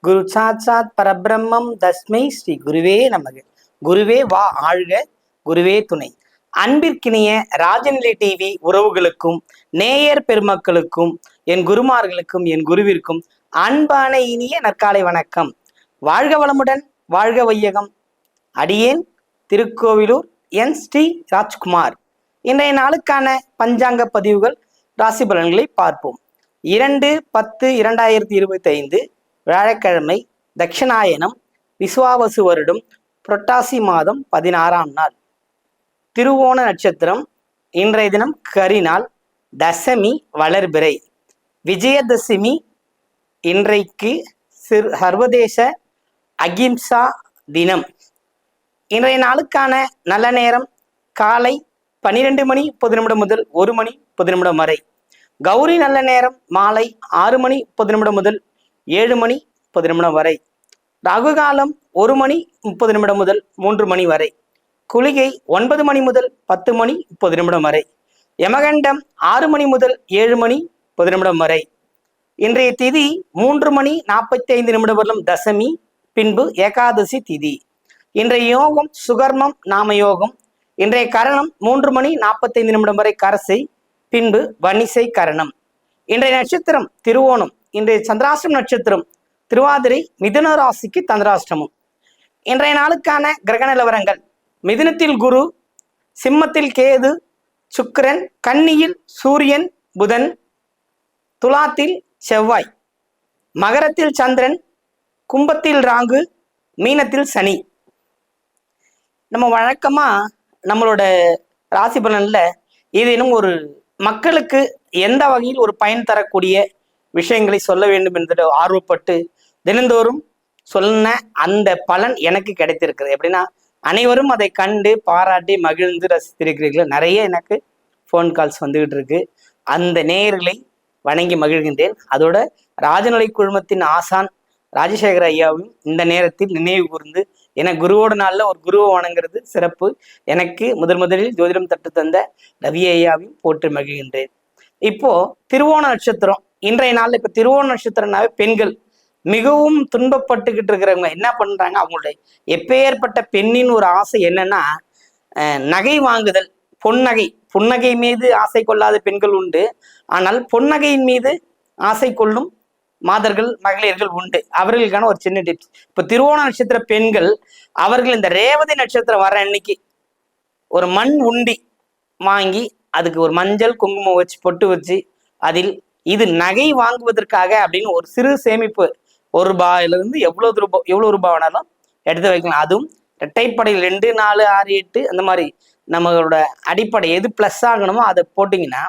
குரு சாட்சாத் பரபிரம்மம் தஸ்மை ஸ்ரீ குருவே நமக. குருவே வா ஆழ்க குருவே துணை. அன்பிற்கினிய ராஜநிலை டிவி உறவுகளுக்கும் நேயர் பெருமக்களுக்கும் என் குருமார்களுக்கும் என் குருவிற்கும் அன்பான இனிய நற்காலை வணக்கம். வாழ்க வளமுடன் வாழ்க வையகம். அடியேன் திருக்கோவிலூர் என் ஸ்ரீ ராஜ்குமார். இன்றைய நாளுக்கான பஞ்சாங்க பதிவுகள் ராசி பலன்களை பார்ப்போம். இரண்டு பத்து இரண்டாயிரத்தி இருபத்தி ஐந்து வியாழக்கிழமை தட்சிணாயனம் விசுவாவசு வருடம் புரட்டாசி மாதம் பதினாறாம் நாள். திருவோண நட்சத்திரம் இன்றைய தினம் கரிநாள் தசமி வளர்பிறை. விஜயதசமி இன்றைக்கு சிறு சர்வதேச அகிம்சா தினம். இன்றைய நாளுக்கான நல்ல நேரம் காலை பன்னிரெண்டு மணி முப்பது நிமிடம் முதல் ஒரு மணி முப்பது நிமிடம் வரை. கௌரி நல்ல நேரம் மாலை ஆறு மணி முப்பது நிமிடம் முதல் ஏழு மணி முப்பது நிமிடம் வரை. ராகு காலம் ஒரு மணி முப்பது நிமிடம் முதல் மூன்று மணி வரை. குளிகை ஒன்பது மணி முதல் பத்து மணி முப்பது நிமிடம் வரை. யமகண்டம் ஆறு மணி முதல் ஏழு மணி முப்பது நிமிடம் வரை. இன்றைய திதி மூன்று மணி நாற்பத்தி ஐந்து நிமிடம் வரலும் தசமி பின்பு ஏகாதசி திதி. இன்றைய யோகம் சுகர்மம் நாம யோகம். இன்றைய கரணம் மூன்று மணி நாற்பத்தைந்து நிமிடம் வரை கரசை பின்பு வனிசை கரணம். இன்றைய நட்சத்திரம் திருவோணம். இன்றைய சந்திராஷ்டம் நட்சத்திரம் திருவாதிரை மிதுன ராசிக்கு சந்திராஷ்டமம் இன்றைய நாளுக்கான கிரக நிலவரங்கள். மிதுனத்தில் குரு சிம்மத்தில் கேது சுக்கிரன் கன்னியில் சூரியன் புதன் துலாத்தில் செவ்வாய். மகரத்தில் சந்திரன் கும்பத்தில் ராங்கு மீனத்தில் சனி. நம்ம வழக்கமாக நம்மளோட ராசி பலனில் ஏதேனும் ஒரு மக்களுக்கு எந்த வகையில் ஒரு பயன் தரக்கூடிய விஷயங்களை சொல்ல வேண்டும் என்று ஆர்வப்பட்டு தினந்தோறும் சொன்ன அந்த பலன் எனக்கு கிடைத்திருக்கிறது. எப்படின்னா அனைவரும் அதை கண்டு பாராட்டி மகிழ்ந்து ரசித்திருக்கிறீர்கள் நிறைய எனக்கு ஃபோன் கால்ஸ் வந்துகிட்டு இருக்கு. அந்த நேர்களை வணங்கி மகிழ்கின்றேன். அதோட ராஜநிலை குழுமத்தின் ஆசான் ராஜசேகர ஐயாவும் இந்த நேரத்தில் நினைவு கூர்ந்து என குருவோட நாள்ல ஒரு குருவை வணங்குறது சிறப்பு. எனக்கு முதல் முதலில் ஜோதிடம் தட்டு தந்த ரவி ஐயாவையும் போற்றி மகிழ்கின்றேன். இப்போ திருவோண நட்சத்திரம் இன்றைய நாளில் இப்போ திருவோண நட்சத்திரம்னாவே பெண்கள் மிகவும் துன்பப்பட்டுக்கிட்டு இருக்கிறவங்க என்ன பண்ணுறாங்க அவங்களுடைய எப்பேற்பட்ட பெண்ணின் ஒரு ஆசை என்னன்னா நகை வாங்குதல். பொன்னகை. புன்னகை மீது ஆசை கொள்ளாத பெண்கள் உண்டு. ஆனால் பொன்னகையின் மீது ஆசை கொள்ளும் மாதர்கள் மகளிர்கள் உண்டு. அவர்களுக்கான ஒரு சின்ன டிப்ஸ் இப்போ திருவோண நட்சத்திர பெண்கள் அவர்கள் இந்த ரேவதி நட்சத்திரம் வர அன்னைக்கு ஒரு மண் உண்டி வாங்கி அதுக்கு ஒரு மஞ்சள் குங்குமம் வச்சு பொட்டு வச்சு அதில் இது நகை வாங்குவதற்காக அப்படின்னு ஒரு சிறு சேமிப்பு ஒரு ரூபாயில இருந்து எவ்வளவு ரூபாய் எவ்வளவு ரூபாய் வேணாலும் எடுத்து வைக்கலாம். அதுவும் இரட்டைப்படையில் ரெண்டு நாலு ஆறு எட்டு அந்த மாதிரி நம்மளோட அடிப்படை எது ப்ளஸ் ஆகணுமோ அதை போட்டிங்கன்னா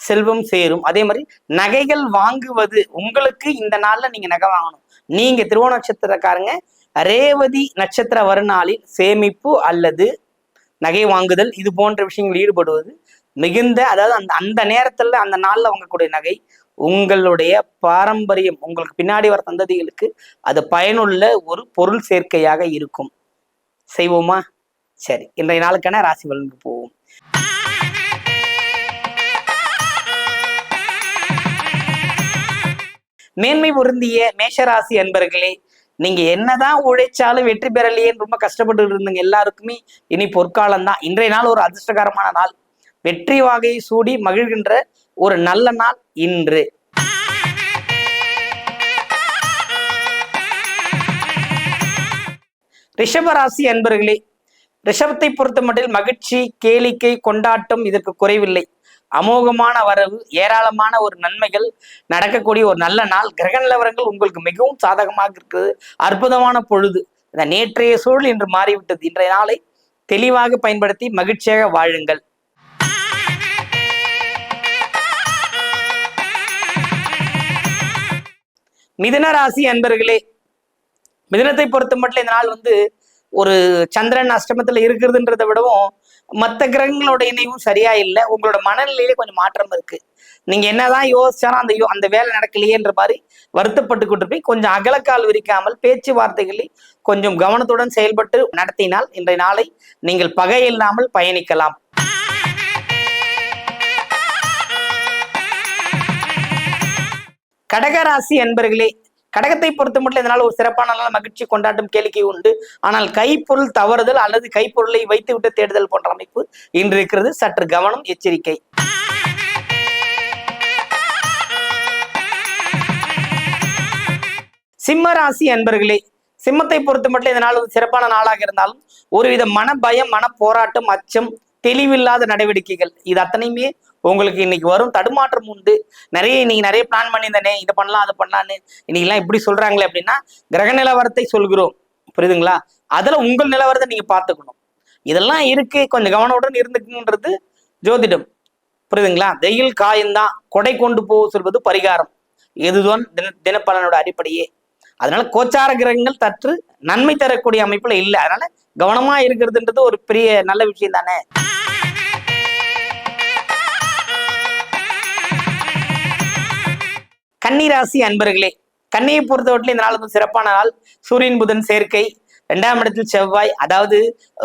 செல்வம் சேரும். அதே மாதிரி நகைகள் வாங்குவது உங்களுக்கு இந்த நாள்ல நீங்க நகை வாங்கணும். நீங்க திருவோண நட்சத்திரக்காரங்க ரேவதி நட்சத்திர வருநாளில் சேமிப்பு அல்லது நகை வாங்குதல் இது போன்ற விஷயங்கள் ஈடுபடுவது மிகுந்த அதாவது அந்த அந்த நேரத்துல அந்த நாள்ல வாங்கக்கூடிய நகை உங்களுடைய பாரம்பரியம் உங்களுக்கு பின்னாடி வர சந்ததிகளுக்கு அது பயனுள்ள ஒரு பொருள் சேர்க்கையாக இருக்கும். செய்வோமா? சரி இன்றைய நாளுக்கான ராசி பலனுக்கு போவோம். மேன்மை பொருந்திய மேஷராசி அன்பர்களே நீங்க என்னதான் உழைச்சாலும் வெற்றி பெறலையேன்னு ரொம்ப கஷ்டப்பட்டு இருந்தீங்க. எல்லாருக்குமே இனி பொற்காலம் தான் இன்றைய நாள் ஒரு அதிர்ஷ்டகரமான நாள். வெற்றி வாகை சூடி மகிழ்கின்ற ஒரு நல்ல நாள் இன்று. ரிஷபராசி அன்பர்களே ரிஷபத்தை பொறுத்த மட்டில் மகிழ்ச்சி கேளிக்கை கொண்டாட்டம் இதற்கு குறைவில்லை. அமோகமான வரவு ஏராளமான ஒரு நன்மைகள் நடக்கக்கூடிய ஒரு நல்ல நாள் கிரக நிலவரங்கள் உங்களுக்கு மிகவும் சாதகமாக இருக்குது. அற்புதமான பொழுது. இந்த நேற்றைய சூழல் இன்று மாறிவிட்டது. இன்றைய நாளை தெளிவாக பயன்படுத்தி மகிழ்ச்சியாக வாழுங்கள். மிதுன ராசி அன்பர்களே மிதனத்தை பொறுத்த மட்டும் இந்த நாள் வந்து ஒரு சந்திரன் அஷ்டமத்துல இருக்கிறதுன்றதை விடவும் மற்ற கிரகங்களோட இணைவும் சரியா இல்லை. உங்களோட மனநிலையிலே கொஞ்சம் மாற்றம் இருக்கு. நீங்க என்னதான் யோசிச்சாலும் அந்த யோ அந்த வேலை நடக்கலையேன்ற மாதிரி வருத்தப்பட்டு கொண்டு போய் கொஞ்சம் அகலக்கால் விரிக்காமல் பேச்சுவார்த்தைகளில் கொஞ்சம் கவனத்துடன் செயல்பட்டு நடத்தினால் இன்றைய நாளை நீங்கள் பகை இல்லாமல் பயணிக்கலாம். கடகராசி என்பர்களே கடகத்தை பொறுத்த மட்டும் இதனால் ஒரு சிறப்பான நாள் மகிழ்ச்சி கொண்டாட்டம் கேளிக்கை உண்டு. ஆனால் கைப்பொருள் தவறுதல் அல்லது கைப்பொருளை வைத்துவிட்டு தேடுதல் போன்ற அமைப்பு இன்று இருக்கிறது. சற்று கவனம் எச்சரிக்கை. சிம்ம ராசி என்பர்களே சிம்மத்தை பொறுத்த மட்டும் இதனால் ஒரு சிறப்பான நாளாக இருந்தாலும் ஒருவித மன பயம் மன போராட்டம் அச்சம் தெளிவில்லாத நடவடிக்கைகள் இது அத்தனையுமே உங்களுக்கு இன்னைக்கு வரும் தடுமாற்றம் உண்டு. நிறைய இன்னைக்கு நிறைய பிளான் பண்ணியிருந்தேனே இதை பண்ணலாம் அதை பண்ணலான்னு இன்னைக்கெல்லாம் இப்படி சொல்றாங்களே அப்படின்னா கிரக நிலவரத்தை சொல்கிறோம். புரியுதுங்களா? அதுல உங்கள் நிலவரத்தை நீங்க பார்த்துக்கணும். இதெல்லாம் இருக்கு. கொஞ்சம் கவனமுடன் இருந்துக்குன்றது ஜோதிடம். புரியுதுங்களா? வெயில் காயம்தான் கொடை கொண்டு போக சொல்வது பரிகாரம். இதுதான் தின தினப்பலனோட அடிப்படையே. அதனால கோச்சார கிரகங்கள் தற்று நன்மை தரக்கூடிய அமைப்புல இல்லை. அதனால கவனமா இருக்கிறதுன்றது ஒரு பெரிய நல்ல விஷயம் தானே கன்னிராசி அன்பர்களே கன்னியை பொறுத்தவரையிலும் இந்த நாள் வந்து சிறப்பான நாள். சூரியன் புதன் சேர்க்கை. ரெண்டாம் இடத்தில் செவ்வாய். அதாவது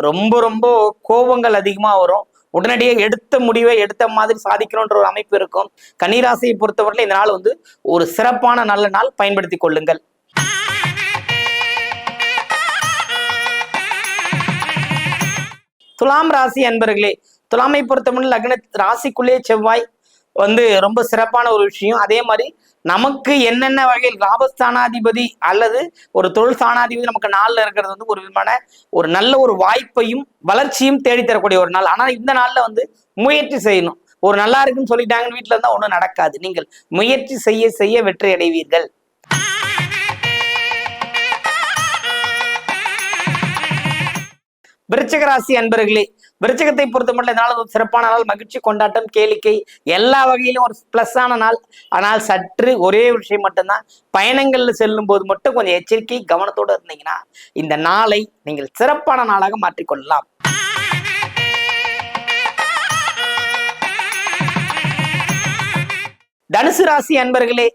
ரொம்ப ரொம்ப கோபங்கள் அதிகமாக வரும். உடனடியாக எடுத்த முடிவை எடுத்த மாதிரி சாதிக்கணுன்ற ஒரு அமைப்பு இருக்கும். கன்னிராசியை பொறுத்தவரையிலும் இந்த நாள் வந்து ஒரு சிறப்பான நல்ல நாள். பயன்படுத்தி கொள்ளுங்கள். துலாம் ராசி அன்பர்களே துலாமை பொறுத்தவரை லக்ன ராசிக்குள்ளேயே செவ்வாய் வந்து ரொம்ப சிறப்பான ஒரு விஷயம். அதே மாதிரி நமக்கு என்னென்ன வகையில் லாபஸ்தானாதிபதி அல்லது ஒரு தொழில் ஸ்தானாதிபதி நமக்கு நாளில் இருக்கிறது வந்து ஒரு விதமான ஒரு நல்ல ஒரு வாய்ப்பையும் வளர்ச்சியும் தேடித்தரக்கூடிய ஒரு நாள். ஆனால் இந்த நாளில் வந்து முயற்சி செய்யணும். ஒரு நல்லா இருக்குன்னு சொல்லிட்டாங்கன்னு வீட்டில் இருந்தால் ஒன்றும் நடக்காது. நீங்கள் முயற்சி செய்ய செய்ய வெற்றி அடைவீர்கள். விருச்சகராசி அன்பர்களே விருச்சகத்தை பொறுத்த மட்டும் இந்த ஒரு சிறப்பான நாள். மகிழ்ச்சி கொண்டாட்டம் கேளிக்கை எல்லா வகையிலும் ஒரு பிளஸ்ஸான நாள். ஆனால் சற்று ஒரே விஷயம் மட்டும்தான். பயணங்கள்ல செல்லும் போது மட்டும் கொஞ்சம் எச்சரிக்கை கவனத்தோடு இருந்தீங்கன்னா இந்த நாளை நீங்கள் சிறப்பான நாளாக மாற்றிக்கொள்ளலாம். தனுசு ராசி அன்பர்களே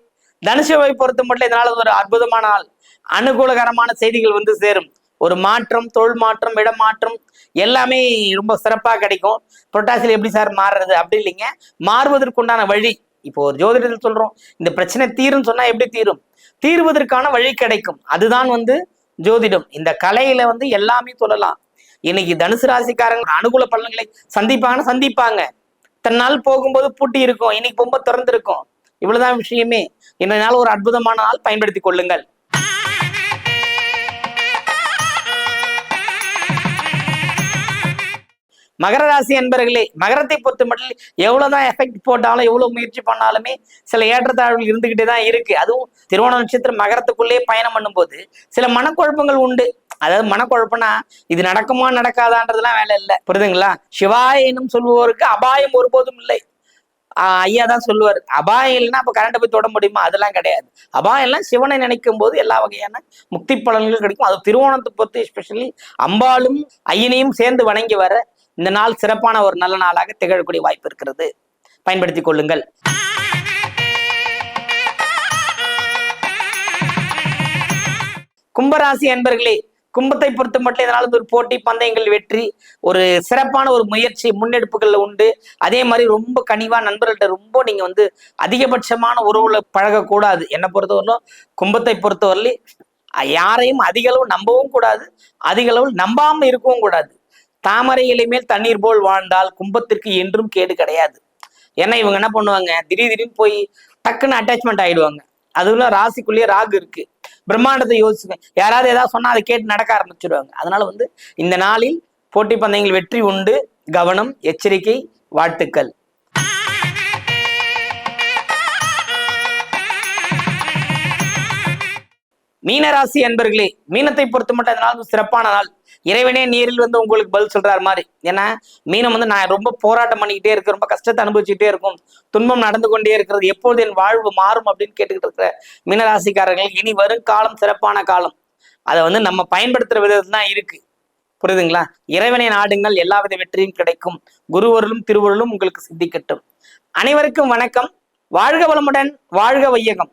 தனுசுவை பொறுத்த மட்டும் இதனால ஒரு அற்புதமான நாள். அனுகூலகரமான செய்திகள் வந்து சேரும். ஒரு மாற்றம் தொழில் மாற்றம் இடமாற்றம் எல்லாமே ரொம்ப சிறப்பாக கிடைக்கும். புரட்டாசியில் எப்படி சார் மாறுறது அப்படி இல்லைங்க. மாறுவதற்குண்டான வழி இப்போ ஒரு ஜோதிடத்தில் சொல்றோம். இந்த பிரச்சனை தீரும் சொன்னா எப்படி தீரும்? தீர்வதற்கான வழி கிடைக்கும். அதுதான் வந்து ஜோதிடம். இந்த கலையில வந்து எல்லாமே சொல்லலாம். இன்னைக்கு தனுசு ராசிக்காரங்க அனுகூல பலன்களை சந்திப்பாங்கன்னு சந்திப்பாங்க. தன்னால் போகும்போது பூட்டி இருக்கும். இன்னைக்கு ரொம்ப திறந்திருக்கும். இவ்வளவுதான் விஷயமே. இன்றைய நாள் ஒரு அற்புதமான நாள் பயன்படுத்திக் கொள்ளுங்கள். மகர ராசி என்பர்களே மகரத்தை பொறுத்த மட்டும் எவ்வளவுதான் எஃபெக்ட் போட்டாலும் எவ்வளவு முயற்சி பண்ணாலுமே சில ஏற்றத்தாழ்வுகள் இருந்துகிட்டே தான் இருக்கு. அதுவும் திருவோண நட்சத்திரம் மகரத்துக்குள்ளேயே பயணம் பண்ணும்போது சில மனக்குழப்பங்கள் உண்டு. அதாவது மனக்குழப்பம்னா இது நடக்குமா நடக்காதான்றதுலாம் வேலை இல்லை. புரியுதுங்களா? சிவாய என்னும் சொல்பவருக்கு அபாயம் ஒருபோதும் இல்லை. ஆஹ் ஐயா தான் சொல்லுவார். அபாயம் இல்லைன்னா அப்ப கரண்ட்டை போய் தொட முடியுமா? அதெல்லாம் கிடையாது. அபாயம் எல்லாம் சிவனை நினைக்கும் போது எல்லா வகையான முக்தி பலன்களும் கிடைக்கும். அது திருவோணத்தை பொறுத்து எஸ்பெஷலி அம்பாளும் ஐயனையும் சேர்ந்து வணங்கி வர இந்த நாள் சிறப்பான ஒரு நல்ல நாளாக திகழக்கூடிய வாய்ப்பு இருக்கிறது. பயன்படுத்திக் கொள்ளுங்கள். கும்பராசி அன்பர்களே கும்பத்தை பொறுத்த மட்டும் இதனால ஒரு போட்டி பந்தயங்கள் வெற்றி ஒரு சிறப்பான ஒரு முயற்சி முன்னெடுப்புகள்ல உண்டு. அதே மாதிரி ரொம்ப கனிவா நண்பர்கள்ட்ட ரொம்ப நீங்க வந்து அதிகபட்சமான உறவுல பழகக்கூடாது. என்னை பொறுத்தவரையிலும் கும்பத்தை பொறுத்தவரையிலும் யாரையும் அதிக அளவு நம்பவும் கூடாது. அதிக அளவு நம்பாம இருக்கவும் கூடாது. தாமரை இலை மேல் தண்ணீர் போல் வாழ்ந்தால் கும்பத்திற்கு என்றும் கேடு கிடையாது. ஏன்னா இவங்க என்ன பண்ணுவாங்க? திடீர் திடீர்னு போய் டக்குன்னு அட்டாச்மெண்ட் ஆயிடுவாங்க. அதுவும் ராசிக்குள்ளேயே ராகு இருக்கு. பிரம்மாண்டத்தை யோசிச்சுங்க யாராவது ஏதாவது சொன்னா அதை கேட்டு நடக்க ஆரம்பிச்சிடுவாங்க அதனால வந்து இந்த நாளில் போட்டி பந்தயங்கள் வெற்றி உண்டு. கவனம் எச்சரிக்கை வாழ்த்துக்கள். மீனராசி அன்பர்களே மீனத்தை பொறுத்த மட்டும் இந்த சிறப்பான நாள். இறைவனே நீரில் வந்து உங்களுக்கு பதில் சொல்றாரு மாதிரி. ஏன்னா மீனம் வந்து நான் ரொம்ப போராட்டம் பண்ணிக்கிட்டே இருக்கு ரொம்ப கஷ்டத்தை அனுபவிச்சுட்டே இருக்கும். துன்பம் நடந்து கொண்டே இருக்கிறது எப்பொழுது என் வாழ்வு மாறும் அப்படின்னு கேட்டுக்கிட்டு இருக்கிற மீனராசிக்காரர்கள் இனி வரும் காலம் சிறப்பான காலம். அதை வந்து நம்ம பயன்படுத்துற விதத்துல தான் இருக்கு. புரியுதுங்களா? இறைவனை நாடுங்கள் எல்லாவித வெற்றியும் கிடைக்கும். குருவருளும் திருவருளும் உங்களுக்கு சித்திக்கட்டும். அனைவருக்கும் வணக்கம். வாழ்க வளமுடன் வாழ்க வையகம்.